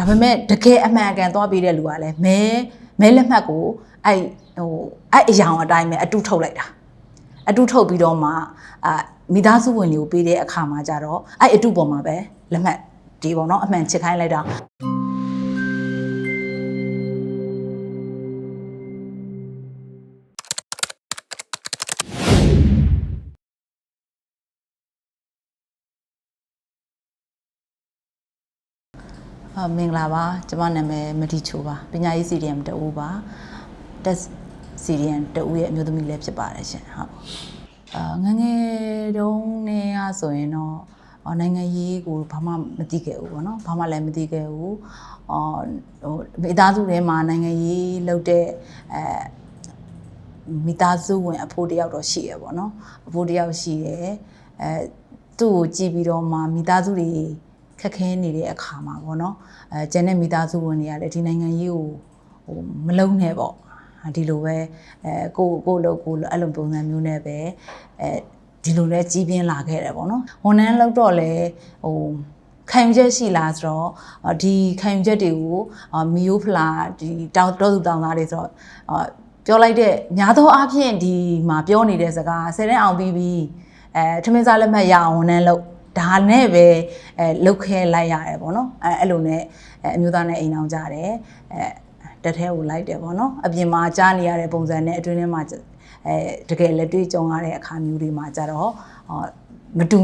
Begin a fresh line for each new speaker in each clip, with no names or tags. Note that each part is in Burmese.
ဒါပေမဲ့တကယ်အမှန်အကန်သွားပေးတဲ့လူကလည်းမဲမဲလက်မှတ်ကိုအဲ့ဟိုအဲ့အယောင်အတိုင်းပဲအတူထုတ်လိုက်တာအတူထုတ်ပြီးတော့မှအာမိသားစုဝင်တွေကိုပေးတဲ့အခါမှာကြတော့အဲ့အတူပေါ်မှာပဲလက်မှတ်ဒီပေါ့နော်အမှန်ချစ်ခိုင်းလိုက်တာ မင်္ဂလာပါကျမနာမည်မဒီချိုပါပညာရေးစီဒီယမ်တူပါတက်စီဒီယမ်တူရဲ့အမျိုးသမီးလည်းဖြစ်ပါတယ်ရှင်ဟုတ်အာငယ်ငယ်တုန်းနဲ့ကဆိုရင်တော့အော်နိုင်ငံရေးကိုဘာမှမသိခဲ့ဘူးပေါ့နော်ဘာမှလည်းမသိခဲ့ဘူးအော်ဟိုမိသားစုထဲမှာနိုင်ငံရေးလုပ်တဲ့အဲမိသားစုဝင်အဖိုးတယောက်တော့ရှိရပေါ့နော်အဖိုးတယောက်ရှိရအဲသူ့ကိုကြည့်ပြီးတော့မှမိသားစုတွေ ခက်ခဲနေတဲ့အခါမှာပေါ့နော်အဲကျန်တဲ့မိသားစုဝင်တွေကလည်းဒီနိုင်ငံရေးကိုဟိုမလုံးနဲ့ပေါ့ဒီလိုပဲအဲကိုကိုလို့ကိုလို့အဲ့လိုပုံစံမျိုးနဲ့ပဲအဲဒီလိုလဲကြီးပြင်းလာခဲ့တယ်ပေါ့နော်ဝန်ထမ်းလောက်တော့လဲဟိုခံယူချက်ရှိလားဆိုတော့အော်ဒီခံယူချက်တွေကိုအော်မီယိုဖလာဒီတောက်တော့သူတောင်းသားတွေဆိုတော့အော်ပြောလိုက်တဲ့များသောအားဖြင့်ဒီမှာပြောနေတဲ့စကားဆယ်တန်းအောင်ပြီးပြီးအဲထမင်းစားလက်မှတ်ရအောင်ဝန်ထမ်းလုပ် ဒါနဲ့ပဲအဲလုတ်ခဲလိုက်ရတယ်ပေါ့နော်အဲအဲ့လိုနဲ့အဲအမျိုးသားနဲ့အိမ်အောင်ကြတယ်အဲတက်ထဲကိုလိုက်တယ်ပေါ့နော်အပြင်မှာကြားနေရတဲ့ပုံစံနဲ့အတွင်းထဲမှာအဲတကယ်လက်တွေ့ကြုံရတဲ့အခါမျိုးတွေမှာကြတော့ဟောမတူ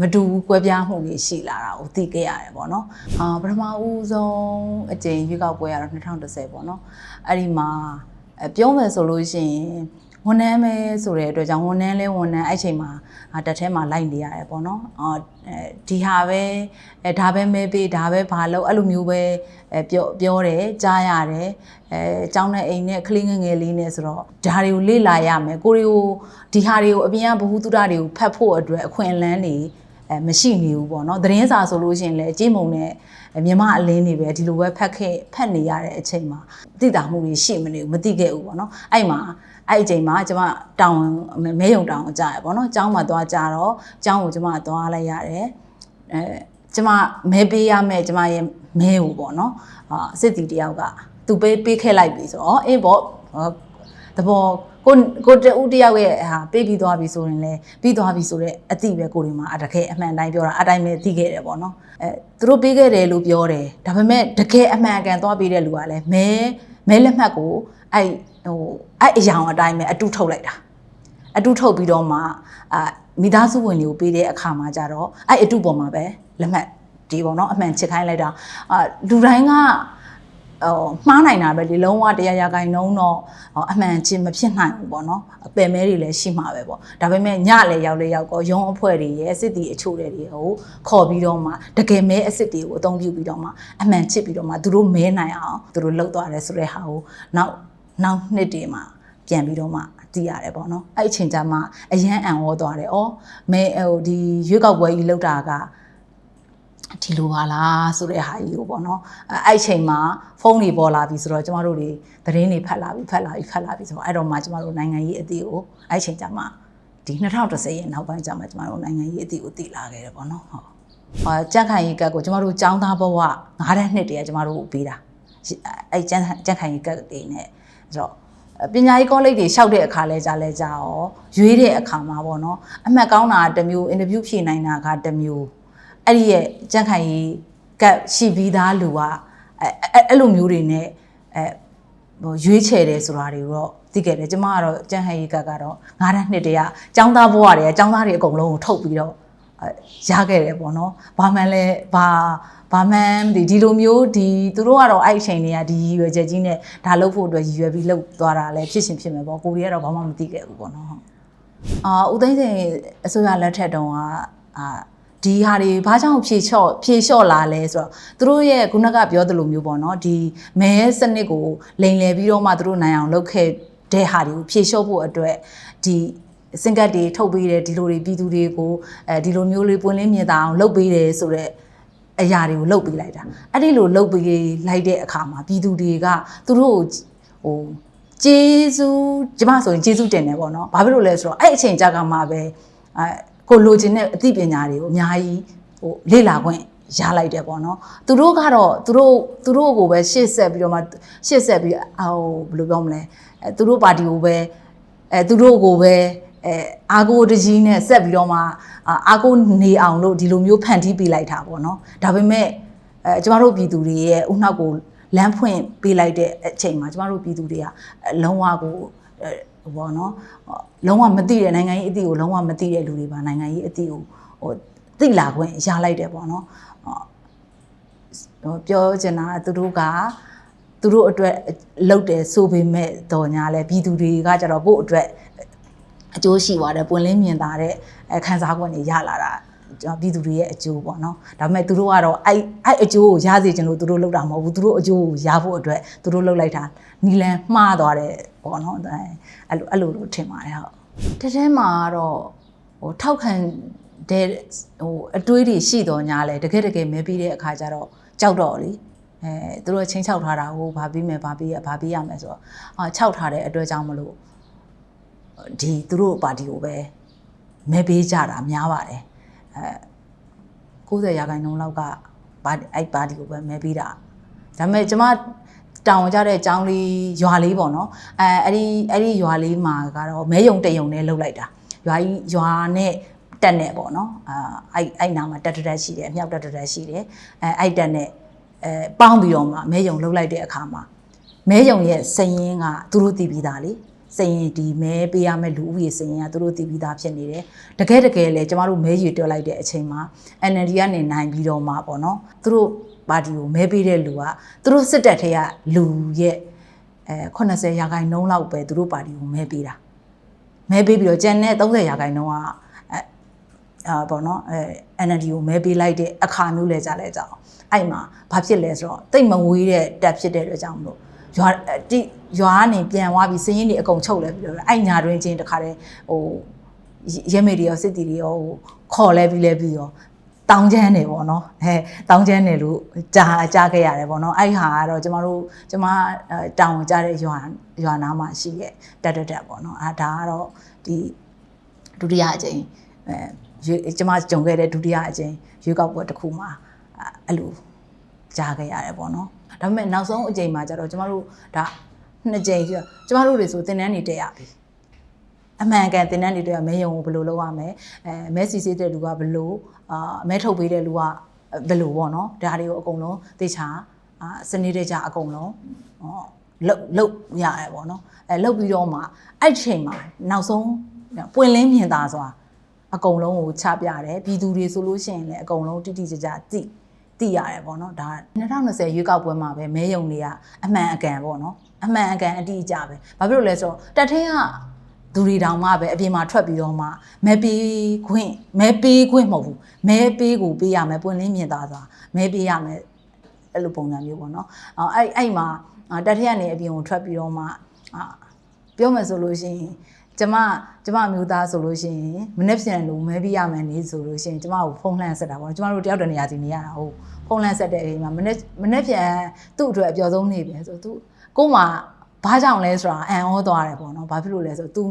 မတူကွဲပြားမှုတွေရှိလာတာကိုသိခဲ့ရတယ်ပေါ့နော်အာပထမဦးဆုံးအကြိမ်ရွေးကောက်ပွဲကတော့2010ပေါ့နော်အဲ့ဒီမှာအဲပြောမယ်ဆိုလို့ရှိရင် ဝန်ထမ်းပဲဆိုတဲ့အတွက်ကြောင့်ဝန်ထမ်းလဲဝန်ထမ်းအဲ့ချိန်မှာအာတက်ထဲမှာလိုက်နေရတယ်ပေါ့နော်အော်အဲဒီဟာပဲအဲဒါပဲမဲပေးဒါပဲဘာလို့အဲ့လိုမျိုးပဲအဲပြောပြောတယ်ကြားရတယ်အဲအကြောင်းနဲ့အိမ်နဲ့ကလေးငယ်ငယ်လေးနဲ့ဆိုတော့ဒါတွေကိုလေ့လာရမယ်ကိုတွေကိုဒီဟာတွေကိုအပြင်ကဘ ഹു တုဒတွေကိုဖတ်ဖို့အတွက်အခွင့်အလန်းတွေအဲမရှိနေဘူးပေါ့နော်သတင်းစာဆိုလို့ရှိရင်လည်းအကြီးမုံနဲ့မြမအလင်းတွေပဲဒီလိုပဲဖတ်ခဲ့ဖတ်နေရတဲ့အချိန်မှာသိတာမှုတွေရှိမနေဘူးမသိခဲ့ဘူးပေါ့နော်အဲ့မှာ အဲ့အချိန်မှာကျမတောင်မဲယုံတောင်ကြားရပေါ့နော်ကျောင်းမှာသွားကြတော့ကျောင်းကိုကျမသွားလိုက်ရတယ်အဲကျမမဲပေးရမယ်ကျမရဲ့မဲကိုပေါ့နော်အာစစ်တီတယောက်ကသူပေးပေးခဲ့လိုက်ပြီဆိုတော့အေးပေါ့တဘောကိုကိုတူတယောက်ရဲ့ဟာပေးပြီးသွားပြီဆိုရင်လည်းပြီးသွားပြီဆိုတော့အတိပဲကိုဒီမှာအတကယ်အမှန်တိုင်းပြောတာအတိုင်းပဲသိခဲ့တယ်ပေါ့နော်အဲသူတို့ပေးခဲ့တယ်လို့ပြောတယ်ဒါပေမဲ့တကယ်အမှန်အကန်သွားပေးတဲ့လူကလည်းမဲမဲလက်မှတ်ကိုအဲ့ ဟိုအဲ့အယောင်အတိုင်းပဲအတူထုတ်လိုက်တာအတူထုတ်ပြီးတော့မှအာမိသားစုဝင်တွေကိုပေးတဲ့အခါမှာကြတော့အဲ့အတူပေါ်မှာပဲလက်မှတ်ဒီပေါ့နော်အမှန်ချစ်ခိုင်းလိုက်တာအာလူတိုင်းကဟိုမှားနိုင်တာပဲဒီလုံးဝတရားရဂိုင်နှုံးတော့အမှန်ချင်းမဖြစ်နိုင်ဘူးပေါ့နော်အပယ်မဲတွေလည်းရှိမှာပဲပေါ့ဒါပေမဲ့ညလည်းရောက်လေရောက်ကောရုံးအဖွဲ့တွေရဲ့စစ်တီအချို့တွေတွေကိုခေါ်ပြီးတော့မှတကယ်မဲအစ်စ်တွေကိုအသုံးပြုပြီးတော့မှအမှန်ချစ်ပြီးတော့မှသူတို့မဲနိုင်အောင်သူတို့လှုပ်သွားတယ်ဆိုတဲ့ဟာကိုနောက် နောက်နှစ်တွေမှာပြန်ပြီးတော့မှသိရတယ်ပေါ့နော်အဲ့အချိန်ကျမှအရန်အံ့ဩသွားတယ်ဩမဲဟိုဒီရွေးကောက်ပွဲကြီးလှုပ်တာကဒီလိုပါလားဆိုတဲ့ဟာကြီးကိုပေါ့နော်အဲ့အချိန်မှာဖုန်းတွေပေါ်လာပြီဆိုတော့ကျမတို့တွေသတင်းတွေဖတ်လာပြီဖတ်လာပြီဖတ်လာပြီဆိုတော့အဲ့တော့မှကျမတို့နိုင်ငံရေးအသည့်ကိုအဲ့အချိန်ကျမှဒီ2010ရဲ့နောက်ပိုင်းကျမှကျမတို့နိုင်ငံရေးအသည့်ကိုသိလာခဲ့တယ်ပေါ့နော်ဟုတ်ဟာကြက်ခိုင်ရေးကတ်ကိုကျမတို့ចောင်းသားဘဝ9တဲ့နှစ်တည်းကကျမတို့ကိုပေးတာအဲ့ကြက်ကြက်ခိုင်ရေးကတ်တွေနဲ့ ဆိုတော့ပညာရေးကောလိပ်တွေလျှောက်တဲ့အခါလဲကြာလဲကြာရောရွေးတဲ့အခါမှာပေါ့နော်အမှတ်ကောင်းတာတစ်မျိုးအင်တာဗျူးဖြေနိုင်တာကတစ်မျိုးအဲ့ဒီရဲ့ကြက်ခိုင်ရေးကတ်ရှိပြီးသားလူကအဲ့အဲ့လိုမျိုးတွေနဲ့အဲဟိုရွေးချယ်တယ်ဆိုတာတွေတော့သိခဲ့တယ်ကျမကတော့ကြက်ဟန်ရေးကတ်ကတော့9တန်းနှစ်တည်းကចောင်းသားဘဝတွေကចောင်းသားတွေအကုန်လုံးကိုထုတ်ပြီးတော့ ရခဲ့တယ်ပေါ့နော်ဘာမှန်းလဲဘာဘာမှန်းဒီဒီလိုမျိုးဒီသူတို့ကတော့အဲ့အချိန်တွေကဒီရည်ရွယ်ချက်ကြီးနဲ့ဒါလုပ်ဖို့အတွက်ရည်ရွယ်ပြီးလုပ်သွားတာလည်းဖြစ်ရှင်ဖြစ်မယ်ပေါ့ကိုရီကတော့ဘာမှမသိခဲ့ဘူးပေါ့နော်ဟုတ်အာဦးသိန်းစိန်အစိုးရလက်ထက်တုန်းကအာဒီဟာတွေဘာကြောင့်ဖြေလျှော့ဖြေလျှော့လာလဲဆိုတော့သူတို့ရဲ့ခုနကပြောသလိုမျိုးပေါ့နော်ဒီမဲစနစ်ကိုလိန်လည်ပြီးတော့မှသူတို့နိုင်အောင်လုပ်ခဲ့တဲ့ဟာတွေကိုဖြေလျှော့ဖို့အတွက်ဒီ စင်ကတ်တွေထုတ်ပေးတယ်ဒီလိုတွေပြည်သူတွေကိုအဲဒီလိုမျိုးလေးပွင့်လင်းမြင်သာအောင်လုပ်ပေးတယ်ဆိုတော့အရာတွေကိုလုပ်ပေးလိုက်တာအဲ့ဒီလိုလုပ်ပေးလိုက်တဲ့အခါမှာပြည်သူတွေကသူတို့ဟိုကျေးဇူးကျမဆိုရင်ကျေးဇူးတင်တယ်ပေါ့နော်ဘာဖြစ်လို့လဲဆိုတော့အဲ့အချိန်ကြာကမှပဲအဲကိုလိုချင်တဲ့အသိပညာတွေကိုအများကြီးဟိုလေ့လာခွင့်ရလိုက်တယ်ပေါ့နော်သူတို့ကတော့သူတို့သူတို့ကိုပဲရှေ့ဆက်ပြီးတော့မှရှေ့ဆက်ပြီးဟိုဘယ်လိုပြောမလဲအဲသူတို့ပါတီကိုပဲအဲသူတို့ကိုပဲ အဲအာကိုတကြီးနဲ့ဆက်ပြီးတော့မှအာအာကိုနေအောင်လို့ဒီလိုမျိုးဖန်တီးပေးလိုက်တာပေါ့နော်ဒါပေမဲ့အဲကျမတို့ပြည်သူတွေရဲ့ဥနှောက်ကိုလမ်းဖွင့်ပေးလိုက်တဲ့အချိန်မှာကျမတို့ပြည်သူတွေကအဲလုံးဝကိုအဲဟိုပေါ့နော်ဟောလုံးဝမသိတဲ့နိုင်ငံရေးအသည့်ကိုလုံးဝမသိတဲ့လူတွေပါနိုင်ငံရေးအသည့်ကိုဟိုသိလာခွင့်ရလိုက်တယ်ပေါ့နော်ဟောဟိုပြောချင်တာကသူတို့ကသူတို့အတွက်လှုပ်တယ်ဆိုပေမဲ့တော်ညာလဲပြည်သူတွေကကြတော့ကိုယ့်အတွက် အကျိုးရှိသွားတယ်ပွင့်လင်းမြင်သာတဲ့အခန်းစားခွင့်တွေရလာတာကျွန်တော်ပြည်သူတွေရဲ့အကျိုးပေါ့နော်ဒါပေမဲ့သူတို့ကတော့အဲ့အဲ့အကျိုးကိုရစေချင်လို့သူတို့လှုပ်တာမဟုတ်ဘူးသူတို့အကျိုးကိုရဖို့အတွက်သူတို့လှုပ်လိုက်တာနီလန်မှားသွားတယ်ပေါ့နော်အဲ့အဲ့လိုအဲ့လိုလို့ထင်ပါတယ်ဟုတ်တထဲမှာကတော့ဟိုထောက်ခံတဲ့ဟိုအတွေးတွေရှိတော်ညာလဲတကယ်တကယ်မဲပြီးတဲ့အခါကျတော့ကြောက်တော့လေအဲသူတို့ချင်းချောက်ထားတာကိုဘာပြီးမယ်ဘာပြီးရဘာပြီးရမယ်ဆိုတော့အာချောက်ထားတဲ့အတွက်ကြောင့်မလို့ ဒီသူတို့ပါတီကိုပဲမဲပေးကြတာများပါတယ်အဲ90ရာခိုင်နှုန်းလောက်ကပါအဲ့ပါတီကိုပဲမဲပေးတာဒါပေမဲ့ကျမတောင်ကြတဲ့အကြောင်းလေးရွာလေးပေါ့နော်အဲအဲ့ဒီအဲ့ဒီရွာလေးမှာကတော့မဲယုံတယုံနဲ့လှုပ်လိုက်တာရွာကြီးရွာနဲ့တက်နဲ့ပေါ့နော်အာအဲ့အဲ့နာမှာတက်တက်တက်ရှိတယ်အမြောက်တက်တက်တက်ရှိတယ်အဲအဲ့တက်နဲ့အဲပေါင်းပြီးတော့မှမဲယုံလှုပ်လိုက်တဲ့အခါမှာမဲယုံရဲ့စရင်ကသူတို့တည်ပြီးသားလေ စရင်ဒီမဲပေးရမယ့်လူဦးရေစရင်ကသူတို့တည်ပြီးသားဖြစ်နေတယ်တကယ်တကယ်လေကျမတို့မဲရေတွက်လိုက်တဲ့အချိန်မှာ NLD ကနေနိုင်ပြီးတော့မှပေါ့နော်သူတို့ပါတီကိုမဲပေးတဲ့လူကသူတို့စစ်တပ်ထဲကလူရဲ့အဲ80ရာခိုင်နှုန်းလောက်ပဲသူတို့ပါတီကိုမဲပေးတာမဲပေးပြီးတော့ကျန်တဲ့30ရာခိုင်နှုန်းကအဲအာပေါ့နော်အဲ NLD ကိုမဲပေးလိုက်တဲ့အခါမျိုးလဲကြလဲကြအောင်အဲ့မှာဘာဖြစ်လဲဆိုတော့တိတ်မဝေးတဲ့တက်ဖြစ်တဲ့အတွက်ကြောင့်မလို့ ရွာတိရွာကနေပြန်သွားပြီးစင်းရင်တွေအကုန်ချုပ်လဲပြီးတော့အဲ့ညာတွင်ချင်းတခါတည်းဟိုရဲမေတွေရောစစ်တီတွေရောဟိုခေါ်လဲပြီးလဲပြီးရောတောင်းချမ်းတယ်ပေါ့နော်အဲတောင်းချမ်းတယ်လို့ကြားကြားခဲ့ရတယ်ပေါ့နော်အဲ့ဟာကတော့ကျမတို့ကျမတောင်းကြတဲ့ရွာရွာနားမှာရှိရဲ့တက်တက်တက်ပေါ့နော်အဲဒါကတော့ဒီဒုတိယအကြိမ်အဲကျမကြုံခဲ့တဲ့ဒုတိယအကြိမ်ရွေးကောက်ပွဲတစ်ခုမှာအဲ့လိုကြားခဲ့ရတယ်ပေါ့နော် ဒါပေမဲ့နောက်ဆုံးအကြိမ်မှာကျတော့ကျမတို့ဒါနှစ်ကြိမ်ကျကျမတို့တွေဆိုသင်တန်းနေတက်ရပြီအမှန်ကန်သင်တန်းတွေတက်ရမဲယုံကိုဘယ်လိုလုပ်ရမလဲအဲမဲစီစစ်တဲ့လူကဘယ်လိုအာမဲထုတ်ပေးတဲ့လူကဘယ်လိုပေါ့နော်ဒါတွေကိုအကုန်လုံးသေချာအာစနစ်တကျအကုန်လုံးဟောလုတ်လုတ်ရတယ်ပေါ့နော်အဲလုတ်ပြီးတော့မှအဲ့ချိန်မှာနောက်ဆုံးပွင့်လင်းမြင်သာစွာအကုန်လုံးကိုချပြတယ်ပြည်သူတွေဆိုလို့ရှိရင်လည်းအကုန်လုံးတိတိကျကျသိ သိရတယ်ပေါ့နော်ဒါ2020ရွေးကောက်ပွဲမှာပဲမဲယုံတွေကအမှန်အကန်ပေါ့နော်အမှန်အကန်အတိအကျပဲဘာဖြစ်လို့လဲဆိုတော့တက်ထင်းကသူတွေတောင်မှပဲအပြင်မှာထွက်ပြီးတော့မှမဲပေးခွင့်မဲပေးခွင့်မဟုတ်ဘူးမဲပေးကိုပေးရမယ်ပွင့်လင်းမြင်သာစွာမဲပေးရမယ်အဲ့လိုပုံစံမျိုးပေါ့နော်အဲ့အဲ့မှာတက်ထင်းကနေအပြင်ကိုထွက်ပြီးတော့မှအာပြောမယ်ဆိုလို့ရှိရင် ကျမကျမမျိုးသားဆိုလို့ရှိရင်မနေ့ပြန်လို့မဲပေးရမယ်နေဆိုလို့ရှိရင်ကျမကိုဖုန်းလှမ်းဆက်တာပေါ့ကျမတို့တယောက်တနေရာစီနေရတာဟုတ်ဖုန်းလှမ်းဆက်တဲ့အချိန်မှာမနေ့မနေ့ပြန်သူ့အတွက်အပျော်ဆုံးနေပြီဆိုသူကို့မှာဘာကြောင့်လဲဆိုတာအံ့ဩသွားတယ်ပေါ့နော်ဘာဖြစ်လို့လဲဆိုတော့ तू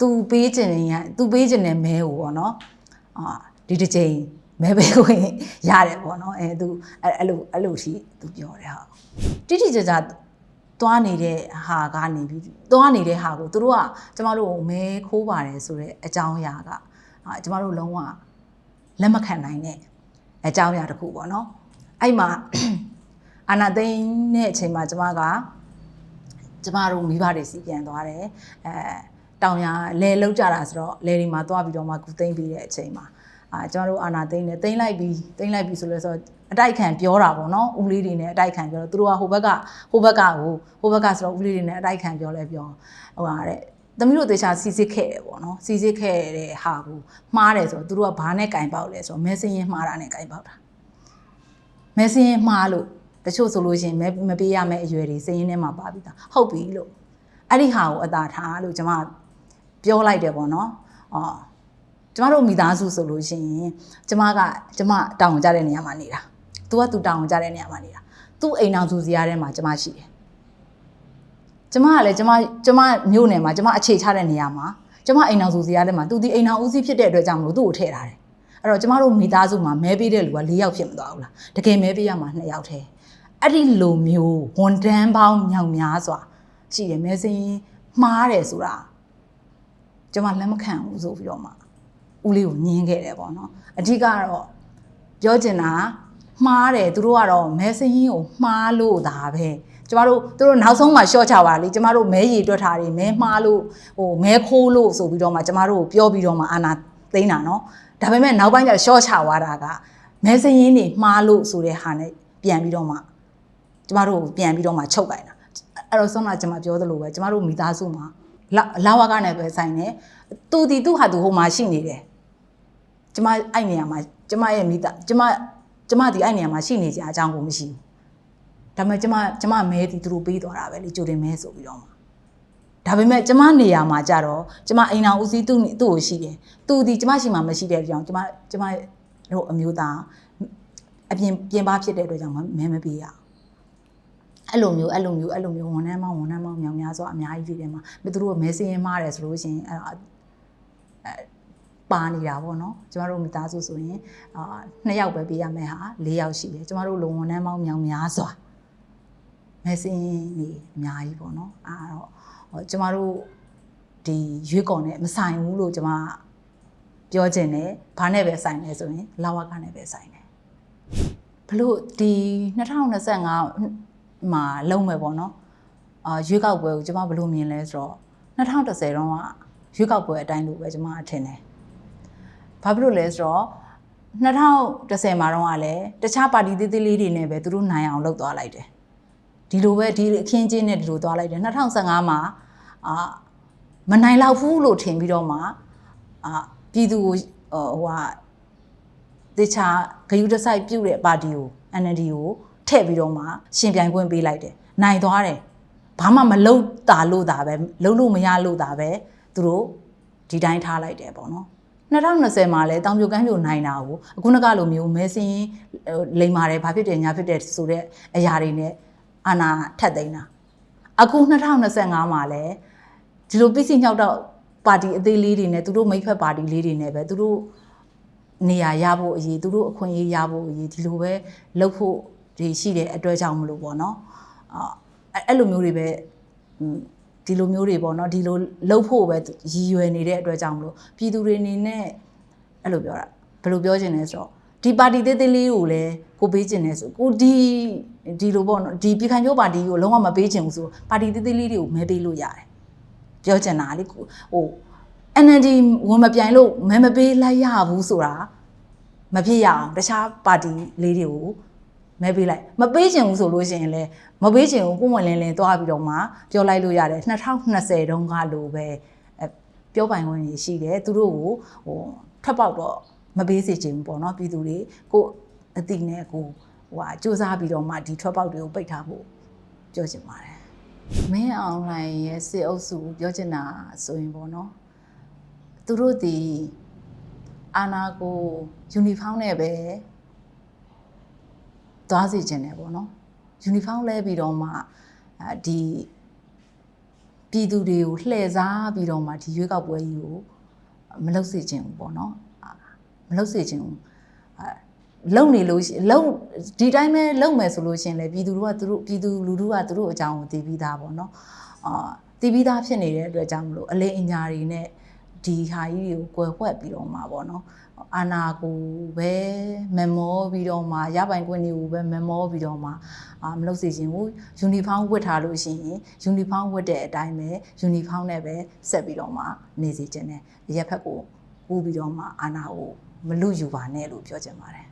तू ပေးခြင်းရင် तू ပေးခြင်းနဲ့မဲကိုပေါ့နော်အာဒီတစ်ချိန်မဲပေးခွင့်ရတယ်ပေါ့နော်အဲ तू အဲ့အဲ့လိုအဲ့လိုရှိ तू ပြောတယ်ဟာတိတိကျကျ သွားနေတဲ့ဟာကနေပြီးသွားနေတဲ့ဟာကိုသူတို့ကကျမတို့ကိုမဲခိုးပါတယ်ဆိုတော့အကြောင်းအရာကအာကျမတို့လုံးဝလက်မခံနိုင်တဲ့အကြောင်းအရာတစ်ခုပေါ့နော်အဲ့မှာအာနာသိန်းတဲ့အချိန်မှာကျမကကျမတို့မိဘတွေစီပြန်သွားတယ်အဲတောင်ရလဲလောက်ကြတာဆိုတော့လဲဒီမှာသွားပြီးတော့မှကုသိမ့်ပြီးတဲ့အချိန်မှာအာကျမတို့အာနာသိန်းနဲ့သိမ့်လိုက်ပြီးသိမ့်လိုက်ပြီးဆိုလဲဆိုတော့ အတိုက်ခံပြောတာပေါ့နော်ဦးလေးတွေနဲ့အတိုက်ခံပြောတော့သူတို့ကဟိုဘက်ကဟိုဘက်ကဟိုဟိုဘက်ကဆိုတော့ဦးလေးတွေနဲ့အတိုက်ခံပြောလဲပြောဟိုဟာတဲ့သမီးတို့တေချာစီစစ်ခဲ့တယ်ပေါ့နော်စီစစ်ခဲ့တဲ့ဟာကိုမှားတယ်ဆိုတော့သူတို့ကဘာနဲ့ကင်ပေါက်လဲဆိုတော့မဲစင်းရင်မှားတာနဲ့ကင်ပေါက်တာမဲစင်းရင်မှားလို့တချို့ဆိုလို့ရှိရင်မဲမပေးရမယ့်အရွယ်တွေစင်းရင်ထဲမှာပါပြီးသားဟုတ်ပြီလို့အဲ့ဒီဟာကိုအသာထားလို့ကျွန်မပြောလိုက်တယ်ပေါ့နော်အော်ကျမတို့မိသားစုဆိုလို့ရှိရင်ကျမကကျမတောင်းကြတဲ့နေရာမှာနေတာ။ तू က तू တောင်းကြတဲ့နေရာမှာနေတာ။ तू အိမ်အောင်စုစရာထဲမှာကျမရှိတယ်။ကျမကလည်းကျမကျမမြို့နယ်မှာကျမအခြေချတဲ့နေရာမှာကျမအိမ်အောင်စုစရာထဲမှာ तू ဒီအိမ်အောင်ဦးစီးဖြစ်တဲ့အတွက်ကြောင့်မလို့သူ့ကိုထည့်ထားတယ် အဲ့တော့ကျမတို့မိသားစုမှာမဲပေးတဲ့လူက၄ယောက်ဖြစ်မသွားဘူးလားတကယ်မဲပေးရမှာ2ယောက်တည်းအဲ့ဒီလိုမျိုးဝန်တန်းပေါင်းညောင်များစွာရှိတယ်မဲစင်းမှားတယ်ဆိုတာကျမလက်မခံဘူးဆိုပြီးတော့မှဦးလေးကိုညင်းခဲ့တယ်ပေါ့နော်အဓိကတော့ပြောချင်တာ မှားတယ်သူတို့ကတော့မဲစင်းကိုမှားလို့ဒါပဲကျမတို့သူတို့နောက်ဆုံးမှရှော့ချပါလေကျမတို့မဲရည်တွက်ထားတယ်မဲမှားလို့ဟိုမဲခိုးလို့ဆိုပြီးတော့မှကျမတို့ကိုပြောပြီးတော့မှအာနာသိမ်းတာနော်ဒါပေမဲ့နောက်ပိုင်းကျရှော့ချသွားတာကမဲစင်းတွေမှားလို့ဆိုတဲ့ဟာနဲ့ပြန်ပြီးတော့မှကျမတို့ကိုပြန်ပြီးတော့မှချုပ်လိုက်တာအဲ့တော့ဆုံးလာကျမပြောသလိုပဲကျမတို့မိသားစုမှာလာလာဝကနဲ့ပဲဆိုင်နေသူဒီသူဟာသူဟိုမှာရှိနေတယ်ကျမအဲ့နေရာမှာကျမရဲ့မိသားကျမ ကျမဒီအဲ့နေရာမှာရှိနေကြအကြောင်းကိုမရှိဘူးဒါပေမဲ့ကျမကျမမဲတီသူတို့ပေးသွားတာပဲလေကြိုတင်မဲဆိုပြီးတော့မှာဒါပေမဲ့ကျမနေရာမှာကြတော့ကျမအိမ်အောင်ဦးစီးသူ့သူ့ကိုရှိတယ်သူဒီကျမရှိမှမရှိတဲ့ကြောင်ကျမကျမတို့အမျိုးသားအပြင်ပြင်ပဖြစ်တဲ့အတွက်ကြောင့်မဲမပေးရအောင်အဲ့လိုမျိုးအဲ့လိုမျိုးအဲ့လိုမျိုးဝန်ထမ်းမောင်းဝန်ထမ်းမောင်းမြောင်များစွာအများကြီးတွေထဲမှာသူတို့မဲစင်းရင်မားတယ်ဆိုလို့ရှိရင်အဲ့အဲ ပါနေတာပေါ့နော်ကျမတို့မိသားစုဆိုရင်အာနှစ်ယောက်ပဲပေးရမယ်ဟာ၄ယောက်ရှိတယ်ကျမတို့လုံဝန်ထမ်းမောင်းမြောင်များစွာမက်ဆင်းနေအများကြီးပေါ့နော်အဲ့တော့ဟိုကျမတို့ဒီရွေးကော်နဲ့မဆိုင်ဘူးလို့ကျမပြောချင်တယ်ဘာနဲ့ပဲဆိုင်လဲဆိုရင်လာဝကနဲ့ပဲဆိုင်တယ်ဘလို့ဒီ2025မှာလုံးမယ်ပေါ့နော်အာရွေးကောက်ပွဲကိုကျမဘလို့မြင်လဲဆိုတော့2010တုန်းကရွေးကောက်ပွဲအတိုင်းလို့ပဲကျမအထင်တယ် ဘာဖြစ်လို့လဲဆိုတော့2010မှာတော့ကလည်းတခြားပါတီသေးသေးလေးတွေနဲ့ပဲသူတို့နိုင်အောင်လုပ်သွားလိုက်တယ်ဒီလိုပဲဒီအခင်းချင်းနဲ့ဒီလိုသွားလိုက်တယ်2015မှာအာမနိုင်တော့ဘူးလို့ထင်ပြီးတော့မှအာပြည်သူကိုဟိုဟိုဟာတခြားဂယုတစိုက်ပြုတ်တဲ့ပါတီကို NLD ကိုထည့်ပြီးတော့မှရှင်ပြိုင်ခွင့်ပေးလိုက်တယ်နိုင်သွားတယ်ဘာမှမလုပ်တာလို့တာပဲလုပ်လို့မရလို့တာပဲသူတို့ဒီတိုင်းထားလိုက်တယ်ပေါ့နော် 2020မှာလဲတောင်ပြိုကမ်းပြိုနိုင်တာကိုအခုနကလိုမျိုးမဲစင်းလိမ်မာတယ်ဘာဖြစ်တယ်ညာဖြစ်တယ်ဆိုတဲ့အရာတွေနဲ့အာနာထက်သိမ်းတာအခု2025မှာလဲဒီလိုပြည်စညောက်တော့ပါတီအသေးလေးတွေနဲ့သူတို့မိဖက်ပါတီလေးတွေနဲ့ပဲသူတို့နေရာရဖို့အရေးသူတို့အခွင့်အရေးရဖို့အရေးဒီလိုပဲလုပ်ဖို့ဒီရှိတဲ့အတွက်ကြောင့်မလို့ပေါ့နော်အာအဲ့လိုမျိုးတွေပဲ ဒီလိုမျိုးတွေပေါ့နော်ဒီလိုလှုပ်ဖို့ပဲရည်ရွယ်နေတဲ့အတွက်ကြောင့်မလို့ပြည်သူတွေအနေနဲ့အဲ့လိုပြောတာဘယ်လိုပြောချင်လဲဆိုတော့ဒီပါတီသေးသေးလေးကိုလည်းကိုပေးချင်တယ်ဆိုကိုဒီဒီလိုပေါ့နော်ဒီပြည်ခိုင်ဖြိုးပါတီကိုလုံးဝမပေးချင်ဘူးဆိုပါတီသေးသေးလေးတွေကိုမဲပေးလို့ရတယ်ပြောချင်တာလေဟို NLD ဝင်မပြိုင်လို့မဲမပေးလိုက်ရဘူးဆိုတာမဖြစ်ရအောင်တခြားပါတီလေးတွေကို မဲပေးလိုက်မပေးချင်ဘူးဆိုလို့ရှိရင်လည်းမပေးချင်ဘူးပုံဝင်လင်းလင်းသွားပြီးတော့မှပြောလိုက်လို့ရတယ်2020တုန်းကလိုပဲပြောပိုင်ခွင့်ရှိတယ်သူတို့ကိုဟိုထွက်ပေါက်တော့မပေးစေချင်ဘူးပေါ့နော်ပြည်သူတွေကိုအတိနဲ့ကိုဟိုဟာစူးစမ်းပြီးတော့မှဒီထွက်ပေါက်တွေကိုပိတ်ထားဖို့ပြောချင်ပါတယ်မင်းအွန်လိုင်းရဲ့စစ်အုပ်စုပြောချင်တာဆိုရင်ပေါ့နော်သူတို့ဒီအာနာကိုယူနီဖောင်းနဲ့ပဲ သွားစီခြင်းတယ်ပေါ့နော်ယူနီဖောင်းလဲပြီးတော့မှဒီပြည်သူတွေကိုလှည့်စားပြီးတော့မှဒီရွေးကောက်ပွဲကြီးကိုမလုပ်စေချင်ဘူးပေါ့နော်မလုပ်စေချင်ဘူးအဲလုံနေလို့လုံဒီတိုင်းပဲလုံမယ်ဆိုလို့ရှင်လေပြည်သူတို့ကသူတို့ပြည်သူလူထုကသူတို့အကြောင်းကိုသိပြီးသားပေါ့နော်အာသိပြီးသားဖြစ်နေတဲ့အတွက်ကြောင့်မလို့အလေးအညာတွေနဲ့ ဒီဟာကြီးကိုကွယ်ဝှက်ပြီးတော့မှာပေါ့နော်အာနာကိုပဲမမောပြီးတော့မှရပိုင်ခွင့်တွေကိုပဲမမောပြီးတော့မှအာမလုပ်စေချင်ဘူးယူနီဖောင်းဝတ်ထားလို့ရှိရင်ယူနီဖောင်းဝတ်တဲ့အတိုင်းပဲယူနီဖောင်းနဲ့ပဲဆက်ပြီးတော့မှနေစေချင်တယ်ရက်ဖက်ကိုပူးပြီးတော့မှအာနာကိုမလူယူပါနဲ့လို့ပြောချင်ပါတယ်